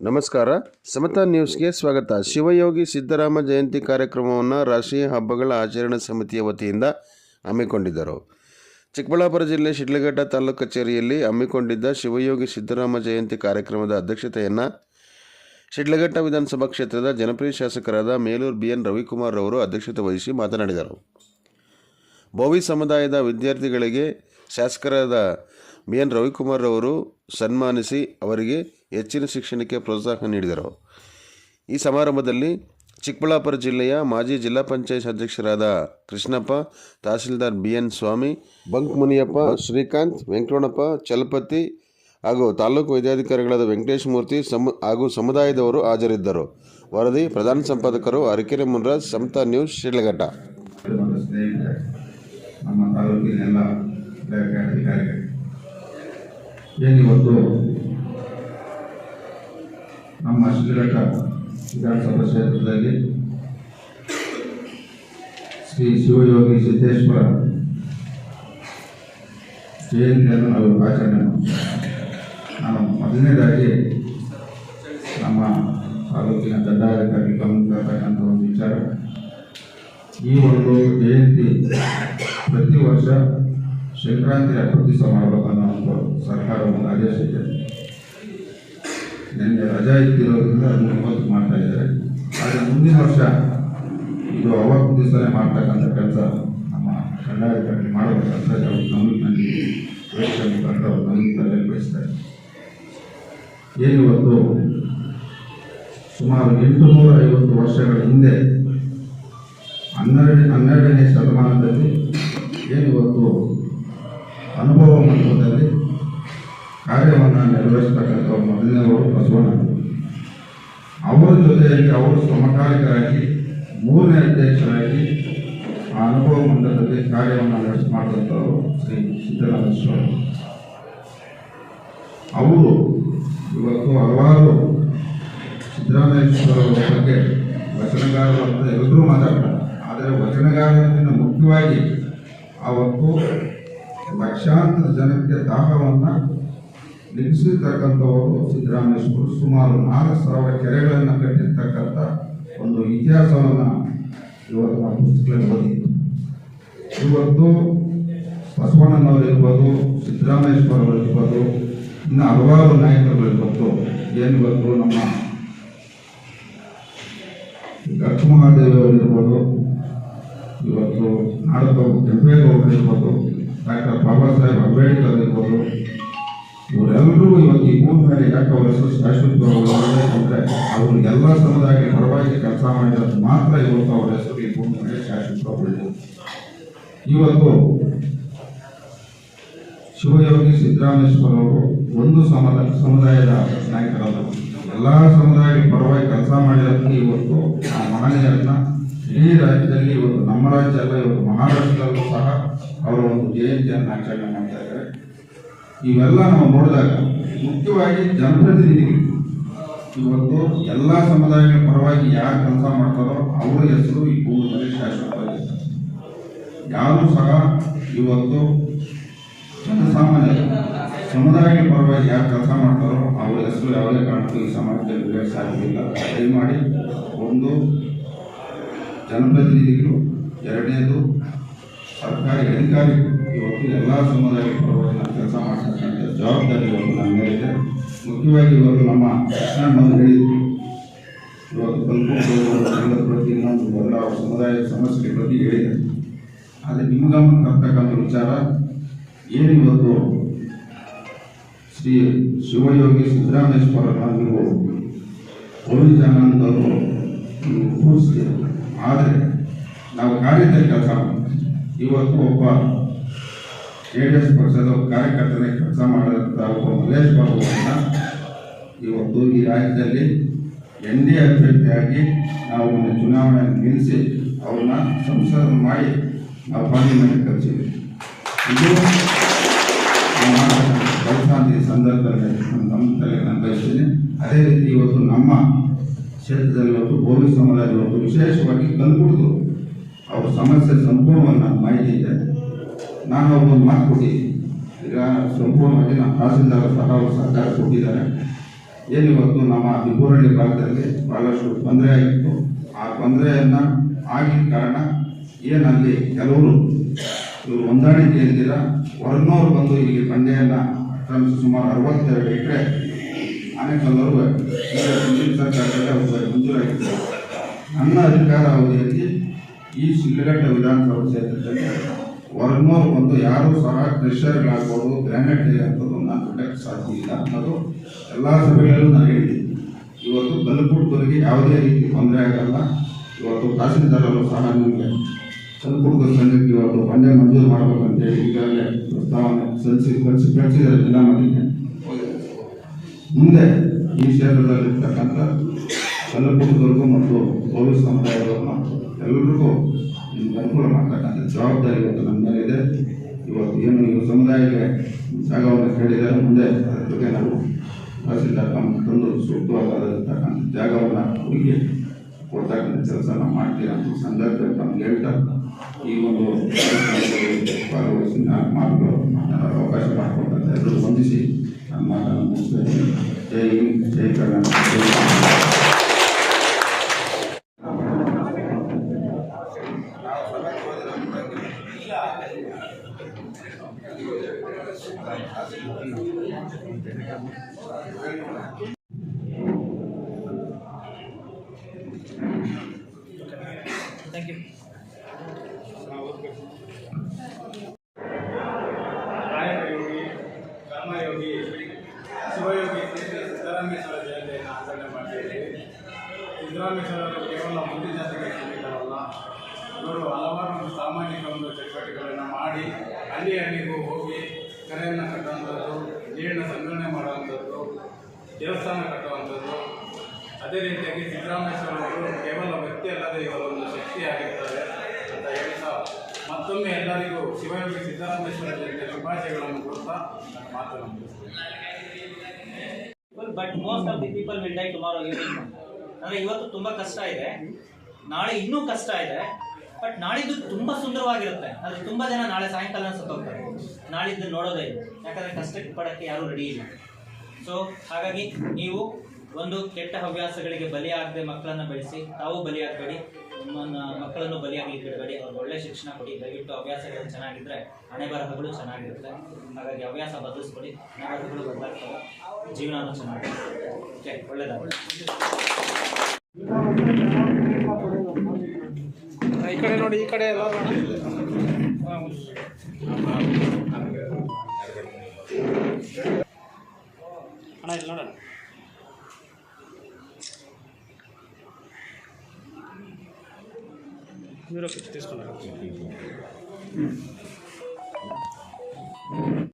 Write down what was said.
ನಮಸ್ಕಾರ. ಸಮತಾ ನ್ಯೂಸ್ಗೆ ಸ್ವಾಗತ. ಶಿವಯೋಗಿ ಸಿದ್ದರಾಮ ಜಯಂತಿ ಕಾರ್ಯಕ್ರಮವನ್ನು ರಾಷ್ಟ್ರೀಯ ಹಬ್ಬಗಳ ಆಚರಣಾ ಸಮಿತಿಯ ವತಿಯಿಂದ ಹಮ್ಮಿಕೊಂಡಿದ್ದರು. ಚಿಕ್ಕಬಳ್ಳಾಪುರ ಜಿಲ್ಲೆ ಶಿಡ್ಲಘಟ್ಟ ತಾಲೂಕು ಕಚೇರಿಯಲ್ಲಿ ಹಮ್ಮಿಕೊಂಡಿದ್ದ ಶಿವಯೋಗಿ ಸಿದ್ದರಾಮ ಜಯಂತಿ ಕಾರ್ಯಕ್ರಮದ ಅಧ್ಯಕ್ಷತೆಯನ್ನು ಶಿಡ್ಲಘಟ್ಟ ವಿಧಾನಸಭಾ ಕ್ಷೇತ್ರದ ಜನಪ್ರಿಯ ಶಾಸಕರಾದ ಮೇಲೂರು ಬಿ ಎನ್ ರವಿಕುಮಾರ್ ಅವರು ಅಧ್ಯಕ್ಷತೆ ವಹಿಸಿ ಮಾತನಾಡಿದರು. ಭೋವಿ ಸಮುದಾಯದ ವಿದ್ಯಾರ್ಥಿಗಳಿಗೆ ಶಾಸಕರಾದ ಬಿ ಎನ್ ರವಿಕುಮಾರ್ ಅವರು ಸನ್ಮಾನಿಸಿ ಅವರಿಗೆ ಹೆಚ್ಚಿನ ಶಿಕ್ಷಣಕ್ಕೆ ಪ್ರೋತ್ಸಾಹ ನೀಡಿದರು. ಈ ಸಮಾರಂಭದಲ್ಲಿ ಚಿಕ್ಕಬಳ್ಳಾಪುರ ಜಿಲ್ಲೆಯ ಮಾಜಿ ಜಿಲ್ಲಾ ಪಂಚಾಯತ್ ಅಧ್ಯಕ್ಷರಾದ Krishnappa, tahsildar B N Swamy bunk Muniyappa Srikanth Venkatanappa Chalapathi ಹಾಗೂ ತಾಲೂಕು ವೈದ್ಯಾಧಿಕಾರಿಗಳಾದ ವೆಂಕಟೇಶ್ ಮೂರ್ತಿ ಸಮ, ಹಾಗೂ ಸಮುದಾಯದವರು ಹಾಜರಿದ್ದರು. ವರದಿ ಪ್ರಧಾನ ಸಂಪಾದಕರು ಅರಕೆರೆ ಮುನ್ರಾಜ್, ಸಮತಾ ನ್ಯೂಸ್, ಶಿಡ್ಲಘಟ್ಟ. ನಮ್ಮ ನಮ್ಮ ತಾಲೂಕಿನ ಎಲ್ಲ ಇಲಾಖೆ ಅಧಿಕಾರಿಗಳು ಏನಿವತ್ತು ನಮ್ಮ ಶಿಡ್ಲಘಟ್ಟ ವಿಧಾನಸಭಾ ಕ್ಷೇತ್ರದಲ್ಲಿ ಶ್ರೀ ಶಿವಯೋಗಿ ಸಿದ್ದೇಶ್ವರ ಜಯಂತಿಯನ್ನು ನಾವು ಆಚರಣೆ ಮಾಡ್ತೀವಿ. ನಾನು ಮೊದಲನೇದಾಗಿ ನಮ್ಮ ತಾಲೂಕಿನ ದಂಡಾಧಿಕಾರಿ ಗಮನಿಸತಕ್ಕಂಥ ಒಂದು ವಿಚಾರ ಈ ಒಂದು ಜಯಂತಿ ಪ್ರತಿ ವರ್ಷ ಸಂಕ್ರಾಂತಿ ಹಬ್ಬದ ದಿವಸ ಮಾಡಬೇಕನ್ನೋ ಒಂದು ಸರ್ಕಾರ ಒಂದು ಆದೇಶ ಇದೆ ನಿನ್ನೆ ರಜಾ ಇದ್ದಿರೋದ್ರಿಂದ ಅದನ್ನು ಮಾಡ್ತಾ ಇದ್ದಾರೆ. ಆದರೆ ಮುಂದಿನ ವರ್ಷ ಇದು ಅವತ್ತು ದಿವಸನೇ ಮಾಡ್ತಕ್ಕಂಥ ಕೆಲಸ ನಮ್ಮ ದಂಡಾಧಿಕಾರಿ ಮಾಡಬೇಕಂತ ಅವ್ರ ಗಮನದಲ್ಲಿ ವೇದಿಕೆ ಮುಖಾಂತರ ಅವರು ಗಮನದಲ್ಲಿ ಬಯಸ್ತಾರೆ ಏನಿವತ್ತು ಸುಮಾರು ಎಂಟುನೂರ ಐವತ್ತು ವರ್ಷಗಳ ಹಿಂದೆ ಹನ್ನೆರಡು ಹನ್ನೆರಡನೇ ಶತಮಾನದಲ್ಲಿ ಏನಿವತ್ತು ಅನುಭವ ಮಂಟಪದಲ್ಲಿ ಕಾರ್ಯವನ್ನು ನಿರ್ವಹಿಸ್ತಕ್ಕಂಥ ಮೊದಲನೇವರು ಬಸವಣ್ಣ. ಅವರ ಜೊತೆಯಲ್ಲಿ ಅವರು ಸಮಕಾಲಿಕರಾಗಿ, ಮೂರನೇ ಅಧ್ಯಕ್ಷರಾಗಿ ಆ ಅನುಭವ ಮಂಡಲದಲ್ಲಿ ಕಾರ್ಯವನ್ನು ನಡೆಸಿ ಮಾಡಿದಂಥವರು ಶ್ರೀ ಸಿದ್ದರಾಮೇಶ್ವರ. ಅವರು ಇವತ್ತು ಹಲವಾರು ಸಿದ್ದರಾಮೇಶ್ವರ ಬಗ್ಗೆ ವಚನಗಾರರು ಅಂತ ಎಲ್ಲರೂ ಮಾತಾಡ್ತಾರೆ. ಆದರೆ ವಚನಗಾರರಿಂದ ಮುಖ್ಯವಾಗಿ ಅವತ್ತು ಲಕ್ಷಾಂತರ ಜನಕ್ಕೆ ದಾಹವನ್ನು ನಿಲ್ಲಿಸಿರ್ತಕ್ಕಂಥವರು ಸಿದ್ದರಾಮೇಶ್ವರು ಸುಮಾರು ನಾಲ್ಕು ಸಾವಿರ ಕೆರೆಗಳನ್ನು ಕಟ್ಟಿರ್ತಕ್ಕಂಥ ಒಂದು ಇತಿಹಾಸವನ್ನು ಇವತ್ತು ನಾವು ಪುಸ್ತಕದಲ್ಲಿ ಓದಿದ್ದು ಇವತ್ತು ಬಸವಣ್ಣನವರಿರ್ಬೋದು, ಸಿದ್ದರಾಮೇಶ್ವರವರಿರ್ಬೋದು, ಇನ್ನು ಹಲವಾರು ನಾಯಕರುಗಳಿರ್ಬೋದು. ಏನು ಇವತ್ತು ನಮ್ಮ ಇರ್ಬೋದು ಇವತ್ತು ನಾಡಪ್ರಭು ಕೆಂಪೇಗೌಡರಿರ್ಬೋದು, ಡಾಕ್ಟರ್ ಬಾಬಾ ಸಾಹೇಬ್ ಅಂಬೇಡ್ಕರ್ ಇರ್ಬೋದು ಮೇಲೆ ಯಾಕೆ ಅವರ ಹೆಸರು ಶಾಶ್ವತವಾಗಿ ಅಂದರೆ ಅವರು ಎಲ್ಲ ಸಮುದಾಯಕ್ಕೆ ಪರವಾಗಿ ಕೆಲಸ ಮಾಡಿದ್ರೆ ಮಾತ್ರ ಇವತ್ತು ಅವರ ಹೆಸರು ಈ ಭೂಮಿ ಮೇಲೆ ಇವತ್ತು ಶಿವಯೋಗಿ ಸಿದ್ದರಾಮೇಶ್ವರ ಅವರು ಒಂದು ಸಮುದಾಯ ಸಮುದಾಯದ ನಾಯಕರಲ್ಲ. ಎಲ್ಲ ಸಮುದಾಯಕ್ಕೆ ಪರವಾಗಿ ಕೆಲಸ ಮಾಡಿರೋದಕ್ಕೆ ಇವತ್ತು ಆ ಮಹನೀಯರನ್ನ ಇಡೀ ರಾಜ್ಯದಲ್ಲಿ ಇವತ್ತು ನಮ್ಮ ರಾಜ್ಯ ಅಲ್ಲ, ಇವತ್ತು ಮಹಾರಾಷ್ಟ್ರದಲ್ಲೂ ಸಹ ಅವರ ಒಂದು ಜಯಂತಿಯನ್ನು ಆಚರಣೆ ಮಾಡ್ತಾ ಇದ್ದಾರೆ. ಇವೆಲ್ಲ ನಾವು ನೋಡಿದಾಗ ಮುಖ್ಯವಾಗಿ ಜನಪ್ರತಿನಿಧಿಗಳು ಇವತ್ತು ಎಲ್ಲ ಸಮುದಾಯಗಳ ಪರವಾಗಿ ಯಾರು ಕೆಲಸ ಮಾಡ್ತಾರೋ ಅವರ ಹೆಸರು ಈ ಭೂಮಿಯಲ್ಲಿ ಶಾಶ್ವತವಾಗಿ ಯಾರು ಸಹ ಇವತ್ತು ಜನಸಾಮಾನ್ಯ ಸಮುದಾಯಗಳ ಪರವಾಗಿ ಯಾರು ಕೆಲಸ ಮಾಡ್ತಾರೋ ಅವರ ಹೆಸರು ಯಾವುದೇ ಕಾರಣಕ್ಕೂ ಈ ಸಮಾಜದಲ್ಲಿ ಸಾಧ್ಯವಿಲ್ಲ. ದಯಮಾಡಿ ಒಂದು ಜನಪ್ರತಿನಿಧಿಗಳು, ಎರಡನೇದು ಸರ್ಕಾರಿ ಅಧಿಕಾರಿಗಳು. ಇವತ್ತು ಎಲ್ಲ ಸಮುದಾಯಗಳ ಪರವಾಗಿ ಕೆಲಸ ಮಾಡ್ತಕ್ಕಂಥ ಜವಾಬ್ದಾರಿ ಇವತ್ತು ನಮ್ಮ ಮುಖ್ಯವಾಗಿ ಇವರು ನಮ್ಮ ಕೃಷ್ಣಣ್ಣವರು ಹೇಳಿದ್ರು ಇವತ್ತು ಸಂಘದ ಪ್ರತಿ ಇನ್ನೊಂದು ಬದಲಾವ ಸಮುದಾಯ ಸಮಸ್ಯೆ ಪ್ರತಿ ಹೇಳಿದೆ ಆದರೆ ನಿಮ್ಮ ಗಮನ ತರ್ತಕ್ಕಂಥ ವಿಚಾರ, ಏನು ಇವತ್ತು ಶ್ರೀ ಶಿವಯೋಗಿ ಸಿದ್ದರಾಮೇಶ್ವರನ ನೀವು ನೀವು ಕೂರಿಸ್ತೀರ ಆದರೆ ನಾವು ಕಾರ್ಯದ ಕೆಲಸ ಇವತ್ತು ಒಬ್ಬ ಜೆ ಡಿ ಎಸ್ ಪಕ್ಷದ ಕಾರ್ಯಕರ್ತನೇ ಕೆಲಸ ಮಾಡಿದಂಥ ಒಬ್ಬ ಮಲ್ಲೇಶ್ ಬಾಬು ಅವರನ್ನ ಇವತ್ತು ಈ ರಾಜ್ಯದಲ್ಲಿ ಎನ್ ಡಿ ಅಭ್ಯರ್ಥಿಯಾಗಿ ನಾವು ಒಂದು ಚುನಾವಣೆಯನ್ನು ನಿಲ್ಲಿಸಿ ಅವ್ರನ್ನ ಸಂಸದ ಮಾಡಿ ನಾವು ಪಾರ್ಲಿಮೆಂಟ್ ಕಳಿಸಿದ್ವಿ ಇದು ಬಲಶಾಂತಿ ಸಂದರ್ಭದಲ್ಲಿ ನಮ್ಮ ತಲೆ ನಾನು ಬಯಸ್ತೀನಿ. ಅದೇ ರೀತಿ ಇವತ್ತು ನಮ್ಮ ಕ್ಷೇತ್ರದಲ್ಲಿ ಇವತ್ತು ಸಮುದಾಯದಲ್ಲಿ ಇವತ್ತು ವಿಶೇಷವಾಗಿ ಕಂಡುಬಿಡಿದು ಅವ್ರ ಸಮಸ್ಯೆ ಸಂಪೂರ್ಣವಾಗಿ ಮಾಹಿತಿ ಇದೆ. ನಾನು ಅವ್ರಿಗೊಂದು ಮಾತು ಕೊಟ್ಟಿದ್ದೀನಿ ಈಗ ಸಂಪೂರ್ಣವಾಗಿ ನಮ್ಮ ತಹಸೀಲ್ದಾರ್ ಸಹ ಅವರು ಸರ್ಕಾರ ಕೊಟ್ಟಿದ್ದಾರೆ. ಏನು ಇವತ್ತು ನಮ್ಮ ವಿಭೂರಣಿ ಭಾಗದಲ್ಲಿ ಭಾಳಷ್ಟು ತೊಂದರೆ ಆಗಿತ್ತು. ಆ ತೊಂದರೆಯನ್ನು ಆಗಿನ ಕಾರಣ ಏನಲ್ಲಿ ಕೆಲವರು ಇವರು ಹೊಂದಾಣಿಕೆ ಇದ್ದೀರ ಹೊರನೋರು ಬಂದು ಇಲ್ಲಿ ಬಂಡೆಯನ್ನು ಆಕ್ರಮಿಸಿ ಸುಮಾರು ಅರವತ್ತೆರಡು ಎಕರೆ ಆನೆಕಲ್ಲರು ಈಗ ಸರ್ಕಾರದಲ್ಲಿ ಅವರು ನನ್ನ ಅಧಿಕಾರ ಅವಧಿಯಲ್ಲಿ ಈ ಶಿಡ್ಲಘಟ್ಟ ವಿಧಾನಸಭಾ ಕ್ಷೇತ್ರದಲ್ಲಿ ಹೊರನೋರು ಬಂದು ಯಾರೂ ಸಹ ಕ್ರೆಷರ್ಗಳಾಗ್ಬೋದು, ಗ್ರಾನೈಟ್ ಅಂತದ್ದು ನಾನು ಬಿಡಕ್ಕೆ ಸಾಧ್ಯ ಇಲ್ಲ. ಅನ್ನೋದು ಎಲ್ಲ ಸಭೆಗಳಲ್ಲೂ ನಾನು ಹೇಳಿದ್ದೀನಿ. ಇವತ್ತು ಕಲ್ಲುಕುಟುಕರಿಗೆ ಯಾವುದೇ ರೀತಿ ತೊಂದರೆ ಆಗಲ್ಲ. ಇವತ್ತು ತಹಸೀಲ್ದಾರರು ಸಹ ನಿಮಗೆ ಕಲ್ಲುಕುಟುಕ ಸಂಘಕ್ಕೆ ಇವತ್ತು ಬಂಡೆ ಮಂಜೂರು ಮಾಡಬೇಕಂತೇಳಿ ಈಗಾಗಲೇ ಪ್ರಸ್ತಾವನೆ ಸಲ್ಲಿಸಿ, ಕಳಿಸಿ, ಕಳಿಸಿದ್ದಾರೆ ಜಿಲ್ಲಾ ಮಟ್ಟಿಗೆ ಮುಂದೆ ಈ ಕ್ಷೇತ್ರದಲ್ಲಿರ್ತಕ್ಕಂಥ ಕಲ್ಲುಕುಟುಕರಿಗೂ ಮತ್ತು ಜಾಗವನ್ನು ಹುಡುಕಿ ಕೊಡ್ತಕ್ಕಂಥ ಕೆಲಸ ನಾವು ಮಾಡ್ತೀವಿ ಅಂತ ಈ ಸಂದರ್ಭದಲ್ಲಿ ನಮ್ಗೆ ಹೇಳ್ತಾ ಈ ಒಂದು ಕಾರ್ಯಕ್ರಮದಲ್ಲಿ ಭಾಗವಹಿಸಿ ನಾನು ಮಾತುಗಳು ಮಾತನಾಡಲು ಅವಕಾಶ ಮಾಡಿಕೊಟ್ಟಂತ ಎಲ್ಲರೂ ವಂದಿಸಿ ನನ್ನ ಮಾತನ್ನು ಮುಗಿಸ್ತಾ ಇದ್ದೀನಿ. ಜೈ ಹಿಂದ್, ಜೈ ಕರ್ನಾಟಕ ನಾಯಕಯೋಗಿ ಕರ್ಮಯೋಗಿ ಶಿವಯೋಗಿ ಸಿದ್ದರಾಮೇಶ್ವರ ಜಯಂತಿಯನ್ನು ಆಚರಣೆ ಮಾಡ್ತಿದ್ದೀವಿ ಸಿದ್ದರಾಮೇಶ್ವರರು ಕೇವಲ ಮುಂದಿನ ಜಾತಿಗೆ ಸೀಮಿತವಲ್ಲ ಇವರು ಹಲವಾರು ಸಾಮಾಜಿಕ ಒಂದು ಚಟುವಟಿಕೆಗಳನ್ನು ಮಾಡಿ ಹಳ್ಳಿ ಹಳ್ಳಿಗೂ ಹೋಗಿ ಕರೆಯನ್ನು ಕಟ್ಟುವಂಥದ್ದು, ನೀರಿನ ಸಂಗ್ರಹಣೆ ಮಾಡುವಂಥದ್ದು, ದೇವಸ್ಥಾನ ಕಟ್ಟುವಂಥದ್ದು. ಅದೇ ರೀತಿಯಾಗಿ ಸಿದ್ದರಾಮೇಶ್ವರವರು ಕೇವಲ ವ್ಯಕ್ತಿ ಅಲ್ಲದೆ ಇವರೊಂದು ಶಕ್ತಿಯಾಗಿರ್ತಾರೆ. ಅಂತ ಹೇಳ್ತಾ ಮತ್ತೊಮ್ಮೆ ಎಲ್ಲರಿಗೂ ಶಿವಯೋಗಿ ಸಿದ್ದರಾಮೇಶ್ವರ ಜಯಂತಿಯ ಶುಭಾಶಯಗಳನ್ನು ಕೊಡ್ತಾ ನನ್ನ ಮಾತನ್ನು but most of the people will die tomorrow ಅಂದರೆ ಇವತ್ತು ತುಂಬ ಕಷ್ಟ ಇದೆ. ನಾಳೆ ಇನ್ನೂ ಕಷ್ಟ ಇದೆ. ಬಟ್ ನಾಳಿದ್ದು ತುಂಬ ಸುಂದರವಾಗಿರುತ್ತೆ. ಆದರೆ ತುಂಬ ಜನ ನಾಳೆ ಸಾಯಂಕಾಲ ಸತ್ತೋಗ್ತಾರೆ ನಾಳಿದ್ದು ನೋಡೋದೇ ಇಲ್ಲ. ಯಾಕಂದರೆ ಕಷ್ಟಕ್ಕೆ ಪಡೋಕ್ಕೆ ಯಾರೂ ರೆಡಿ ಇಲ್ಲ. ಸೊ ಹಾಗಾಗಿ ನೀವು ಒಂದು ಕೆಟ್ಟ ಹವ್ಯಾಸಗಳಿಗೆ ಬಲಿಯಾಗದೆ ಮಕ್ಕಳನ್ನು ಬೆಳೆಸಿ, ತಾವು ಬಲಿಯಾಗಬೇಡಿ. ನಿಮ್ಮನ್ನ ಮಕ್ಕಳನ್ನು ಬಲಿಯಾಗಲಿಕ್ಕೆ ಬಿಡಬೇಡಿ. ಅವ್ರಿಗೆ ಒಳ್ಳೆ ಶಿಕ್ಷಣ ಕೊಡಿ. ದಯವಿಟ್ಟು ಹವ್ಯಾಸಗಳು ಚೆನ್ನಾಗಿದ್ದರೆ ಹಣೆ ಬರಹಗಳು ಚೆನ್ನಾಗಿರುತ್ತೆ. ಹಾಗಾಗಿ ಹವ್ಯಾಸ ಬದಲಿಸ್ಕೊಡಿ. ಹಣೆ ಬರಹಗಳು ಬದಲಾಗ್ತವೆ. ಜೀವನನೂ ಚೆನ್ನಾಗಿರುತ್ತೆ. ಓಕೆ ಒಳ್ಳೆಯದಾಗಲಿ ಈ ಕಡೆ ನೋಡಿ, ಈ ಕಡೆ ಎಲ್ಲ ಅಣ್ಣ, ಇಲ್ಲಿ ನೋಡೋಣ. మీరు తీసుకున్నారు